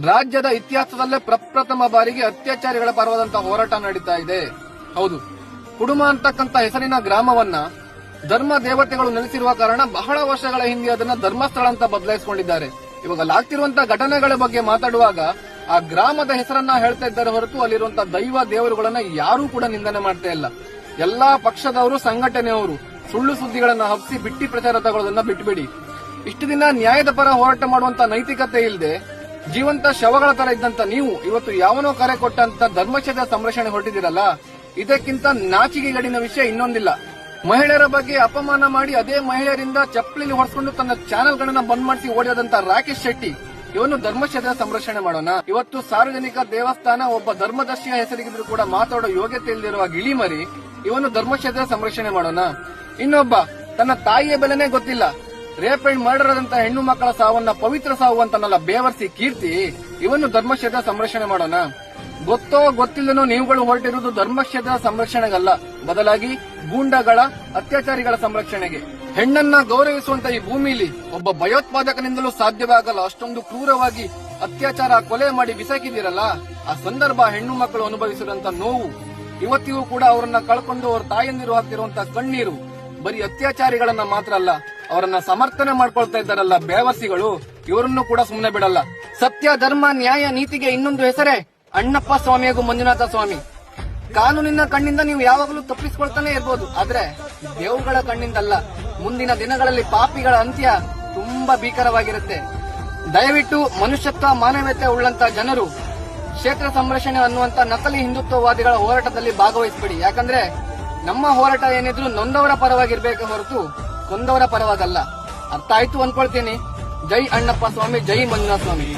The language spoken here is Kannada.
ರಾಜ್ಯದ ಇತಿಹಾಸದಲ್ಲೇ ಪ್ರಪ್ರಥಮ ಬಾರಿಗೆ ಅತ್ಯಾಚಾರಿಗಳ ಪರವಾದಂತಹ ಹೋರಾಟ ನಡೀತಾ ಇದೆ. ಹೌದು, ಕುಡುಮ ಅಂತಕ್ಕಂತ ಹೆಸರಿನ ಗ್ರಾಮವನ್ನ ಧರ್ಮ ದೇವತೆಗಳು ನೆಲೆಸಿರುವ ಕಾರಣ ಬಹಳ ವರ್ಷಗಳ ಹಿಂದೆ ಅದನ್ನ ಧರ್ಮಸ್ಥಳ ಅಂತ ಬದಲಾಯಿಸಿಕೊಂಡಿದ್ದಾರೆ. ಇವಾಗ ಆಗ್ತಿರುವಂತಹ ಘಟನೆಗಳ ಬಗ್ಗೆ ಮಾತಾಡುವಾಗ ಆ ಗ್ರಾಮದ ಹೆಸರನ್ನ ಹೇಳ್ತಾ ಇದ್ದಾರೆ ಹೊರತು ಅಲ್ಲಿರುವಂತಹ ದೈವ ದೇವರುಗಳನ್ನ ಯಾರೂ ಕೂಡ ನಿಂದನೆ ಮಾಡ್ತಾ ಇಲ್ಲ. ಎಲ್ಲಾ ಪಕ್ಷದವರು, ಸಂಘಟನೆಯವರು ಸುಳ್ಳು ಸುದ್ದಿಗಳನ್ನ ಹಬ್ಬಿಸಿ ಬಿಟ್ಟಿ ಪ್ರಚಾರ ತಗೊಳ್ಳೋದನ್ನ ಬಿಟ್ಬಿಡಿ. ಇಷ್ಟು ದಿನ ನ್ಯಾಯದ ಪರ ಹೋರಾಟ ಮಾಡುವಂತ ನೈತಿಕತೆ ಇಲ್ಲದೆ ಜೀವಂತ ಶವಗಳ ತರ ಇದ್ದಂತ ನೀವು ಇವತ್ತು ಯಾವನೋ ಕರೆ ಕೊಟ್ಟಂತ ಧರ್ಮಕ್ಷೇತ್ರ ಸಂರಕ್ಷಣೆ ಹೊರಟಿದ್ದೀರಲ್ಲ, ಇದಕ್ಕಿಂತ ನಾಚಿಕೆಗಡಿನ ವಿಷಯ ಇನ್ನೊಂದಿಲ್ಲ. ಮಹಿಳೆಯರ ಬಗ್ಗೆ ಅಪಮಾನ ಮಾಡಿ ಅದೇ ಮಹಿಳೆಯರಿಂದ ಚಪ್ಪಲಿ ಹೊಡೆಸ್ಕೊಂಡು ತನ್ನ ಚಾನೆಲ್ಗಳನ್ನ ಬಂದ್ ಮಾಡಿಸಿ ಓಡಿದಂತ ರಾಕೇಶ್ ಶೆಟ್ಟಿ, ಇವನು ಧರ್ಮಕ್ಷೇತ್ರ ಸಂರಕ್ಷಣೆ ಮಾಡೋಣ. ಇವತ್ತು ಸಾರ್ವಜನಿಕ ದೇವಸ್ಥಾನ ಒಬ್ಬ ಧರ್ಮದರ್ಶಿಯ ಹೆಸರಿಗಿದ್ರು ಕೂಡ ಮಾತಾಡೋ ಯೋಗ್ಯತೆ ಇಲ್ಲದಿರುವ ಗಿಳಿಮರಿ, ಇವನು ಧರ್ಮಕ್ಷೇತ್ರ ಸಂರಕ್ಷಣೆ ಮಾಡೋಣ. ಇನ್ನೊಬ್ಬ, ತನ್ನ ತಾಯಿಯ ಬೆಲೆನೇ ಗೊತ್ತಿಲ್ಲ. ರೇಪ್ ಅಂಡ್ ಮರ್ಡರ್ ಆದಂತ ಹೆಣ್ಣು ಮಕ್ಕಳ ಸಾವನ್ನ ಪವಿತ್ರ ಸಾವು ಅಂತನಲ್ಲ ಬೇವರ್ಸಿ ಕೀರ್ತಿ ಇವನ್ನು ಧರ್ಮಕ್ಷೇತ್ರ ಸಂರಕ್ಷಣೆ ಮಾಡೋಣ. ಗೊತ್ತೋ ಗೊತ್ತಿಲ್ಲನೋ ನೀವುಗಳು ಹೊರಟಿರುವುದು ಧರ್ಮಕ್ಷೇತ್ರ ಸಂರಕ್ಷಣೆಗಲ್ಲ. ಬದಲಾಗಿ ಗೂಂಡಗಳ ಅತ್ಯಾಚಾರಿಗಳ ಸಂರಕ್ಷಣೆಗೆ. ಹೆಣ್ಣನ್ನ ಗೌರವಿಸುವಂತ ಈ ಭೂಮಿಲಿ ಒಬ್ಬ ಭಯೋತ್ಪಾದಕನಿಂದಲೂ ಸಾಧ್ಯವಾಗಲ್ಲ. ಅಷ್ಟೊಂದು ಕ್ರೂರವಾಗಿ ಅತ್ಯಾಚಾರ, ಕೊಲೆ ಮಾಡಿ ಬಿಸಾಕಿದಿರಲ್ಲ ಆ ಸಂದರ್ಭ ಹೆಣ್ಣು ಮಕ್ಕಳು ಅನುಭವಿಸಿದಂತ ನೋವು. ಇವತ್ತಿಗೂ ಕೂಡ ಅವರನ್ನ ಕಳ್ಕೊಂಡು ಅವ್ರ ತಾಯಂದಿರು ಹಾಕ್ತಿರುವಂತ ಕಣ್ಣೀರು ಬರೀ ಅತ್ಯಾಚಾರಿಗಳನ್ನ ಮಾತ್ರ ಅಲ್ಲ ಅವರನ್ನ ಸಮರ್ಥನೆ ಮಾಡ್ಕೊಳ್ತಾ ಇದ್ದಾರಲ್ಲ ಬೇವಸಿಗಳು, ಇವರನ್ನು ಕೂಡ ಸುಮ್ಮನೆ ಬಿಡಲ್ಲ. ಸತ್ಯ, ಧರ್ಮ, ನ್ಯಾಯ, ನೀತಿಗೆ ಇನ್ನೊಂದು ಹೆಸರೇ, ಅಣ್ಣಪ್ಪ ಸ್ವಾಮಿ ಹಾಗೂ ಮಂಜುನಾಥ ಸ್ವಾಮಿ. ಕಾನೂನಿನ ಕಣ್ಣಿಂದ ನೀವು ಯಾವಾಗಲೂ ತಪ್ಪಿಸ್ಕೊಳ್ತಾನೆ ಇರ್ಬೋದು, ಆದ್ರೆ ದೇವುಗಳ ಕಣ್ಣಿಂದಲ್ಲ. ಮುಂದಿನ ದಿನಗಳಲ್ಲಿ ಪಾಪಿಗಳ ಅಂತ್ಯ ತುಂಬಾ ಭೀಕರವಾಗಿರುತ್ತೆ. ದಯವಿಟ್ಟು ಮನುಷ್ಯತ್ವ ಮಾನವೀಯತೆ ಉಳ್ಳಂತ ಜನರು, ಕ್ಷೇತ್ರ ಸಂರಕ್ಷಣೆ ಅನ್ನುವಂತ ನಕಲಿ ಹಿಂದುತ್ವವಾದಿಗಳ ಹೋರಾಟದಲ್ಲಿ ಭಾಗವಹಿಸಬೇಡಿ. ಯಾಕಂದ್ರೆ ನಮ್ಮ ಹೋರಾಟ ಏನಿದ್ರು ನೊಂದವರ ಪರವಾಗಿರ್ಬೇಕು ಹೊರತು ಕೊಂದವರ ಪರವಾಗಲ್ಲ. ಅರ್ಥ ಆಯ್ತು ಅನ್ಕೊಳ್ತೀನಿ. ಜೈ ಅಣ್ಣಪ್ಪ ಸ್ವಾಮಿ ಜೈ ಮಂಜುನಾಥ ಸ್ವಾಮಿ.